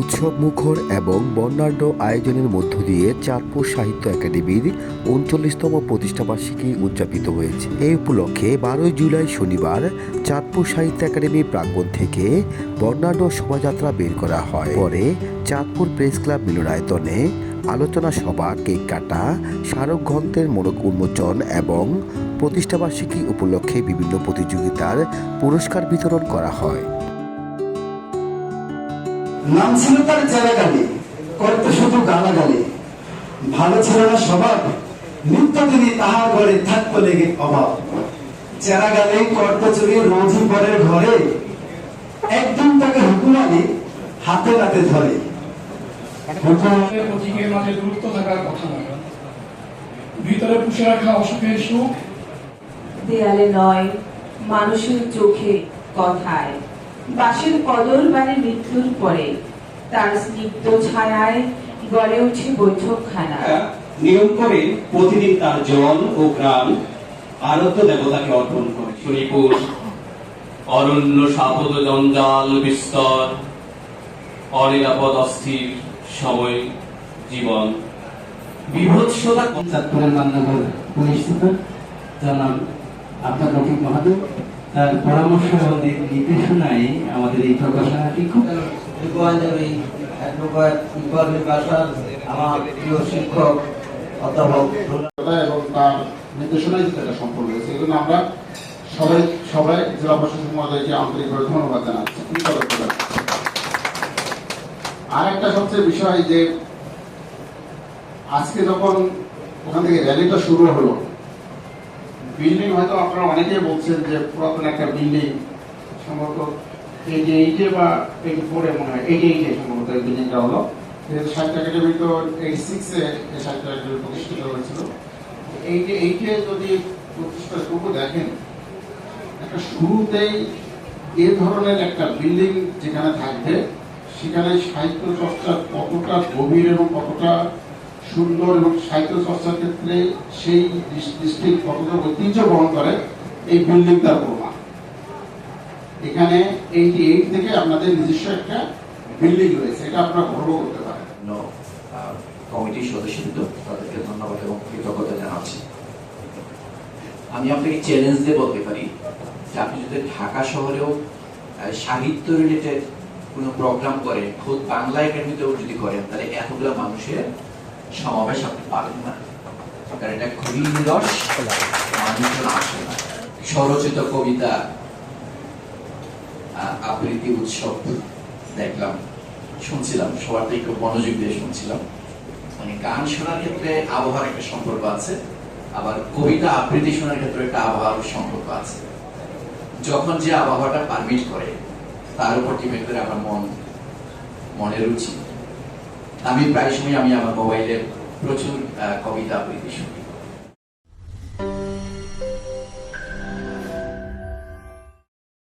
উৎসব মুখর এবং বর্ণাঢ্য আয়োজনের মধ্য দিয়ে চাঁদপুর সাহিত্য একাডেমির উনচল্লিশতম প্রতিষ্ঠাবার্ষিকী উদযাপিত হয়েছে। এই উপলক্ষে বারোই জুলাই শনিবার চাঁদপুর সাহিত্য একাডেমি প্রাঙ্গণ থেকে বর্ণাঢ্য শোভাযাত্রা বের করা হয়। পরে চাঁদপুর প্রেস ক্লাব মিলনায়তনে আলোচনা সভা, কেক কাটা, স্মারক গ্রন্থের মোড়ক উন্মোচন এবং প্রতিষ্ঠাবার্ষিকী উপলক্ষে বিভিন্ন প্রতিযোগিতার পুরস্কার বিতরণ করা হয়। নাম ছিল তার চেরাগালি করতে শুধু গালাগালি। ভালো ছিল না স্বভাব নিত্য দিনই তাহার ঘরে থাকতো লেগে অভাব। চেরাগালি কর্ত চুরি রোজই পরের ঘরে একদিন তাকে হুকুম হুকুমালি হাতে নাতে ধরে। হুকুম আমাদের প্রতীকের মাঝে দূরত্ব থাকার কথা নয়। ভিতরে পুষে রাখা অসুখের সুখ। দেয়ালে নয় মানুষের চোখে কথায়। বাসের কদর বাড়ে মৃত্যুর পরে। তার স্নিগ্ধ ছায়ায় গড়ে ওঠে বৈঠকখানা। নিয়ম করে প্রতিদিন তার জল ও গ্রাম আরাধ্য দেবতাকে অর্পণ করে। শরীপুর অরণ্য সাপদ জঞ্জাল বিস্তর। অনিরাপদ অস্থির সময় জীবন। বিভৎসতা চাঁদপুরের মান্যবর পুলিশ সুপার। জানাব আপনার রফিক মাহাদুর তার পরামর্শ এবং নি- নির্দেশনায় আমাদের এই প্রকাশনাটি খুব আমার প্রিয় শিক্ষক অধ্যাপক এবং তার নির্দেশনায় যেটা হয়েছে এই জন্য আমরা সবাই সবাই জেলা প্রশাসক মহোদয়কে আন্তরিকভাবে ধন্যবাদ জানাচ্ছি। আর একটা সবচেয়ে বিষয় যে আজকে যখন ওখান থেকে র্যালিটা শুরু হলো বিল্ডিং হয়তো আপনারা অনেকেই বলছেন যে পুরাতন একটা বিল্ডিং সম্ভবত এইটি এইটে বা এইটি ফোরে মনে হয়। এইটি এইটে সম্ভবত এই বিল্ডিংটা হলো। সাহিত্য একাডেমি তো এইটি সিক্সে এই সাহিত্য একাডেমি প্রতিষ্ঠিত হয়েছিল। এইটে এইটে যদি প্রতিষ্ঠাটুকু দেখেন, একটা শুরুতেই এ ধরনের একটা বিল্ডিং যেখানে থাকবে, সেখানে সাহিত্য চর্চা কতটা গভীর এবং কতটা সুন্দর এবং সাহিত্য চর্চার ক্ষেত্রে সেই ডিস্ট্রিক্ট কতটা ঐতিহ্য বহন করে এই বিল্ডিং তার প্রমাণ। এখানে এইটি এইট থেকে আপনাদের নিজস্ব একটা বিল্ডিং রয়েছে, এটা আপনারা গর্ব করতে পারেন। কমিটির সদস্যবৃন্দ তাদেরকে ধন্যবাদ এবং কৃতজ্ঞতা জানাচ্ছি। আমি আপনাকে চ্যালেঞ্জ দিয়ে বলতে পারি যে আপনি যদি ঢাকা শহরেও সাহিত্য রিলেটেড কোনো প্রোগ্রাম করেন খুব বাংলা একাডেমিতেও যদি করেন, তাহলে এতগুলো মানুষের সমাবেশ এটা খুবই নিরস, মানুষজন আসে না। স্বরচিত কবিতা আবৃত্তি, উৎসব দেখলাম, শুনছিলাম মনোযোগ দিয়ে শুনছিলাম। মানে গান শোনার ক্ষেত্রে আবহাওয়ার একটা সম্পর্ক আছে, আবার কবিতা আবৃত্তি শোনার ক্ষেত্রে একটা আবহাওয়ার সম্পর্ক আছে। যখন যে আবহাওয়াটা পারমিট করে, তার উপর ডিপেন্ড করে আমার মন, মনের রুচি। আমি প্রায় সময় আমি আমার মোবাইলের প্রচুর কবিতা আবৃত্তি শুনি।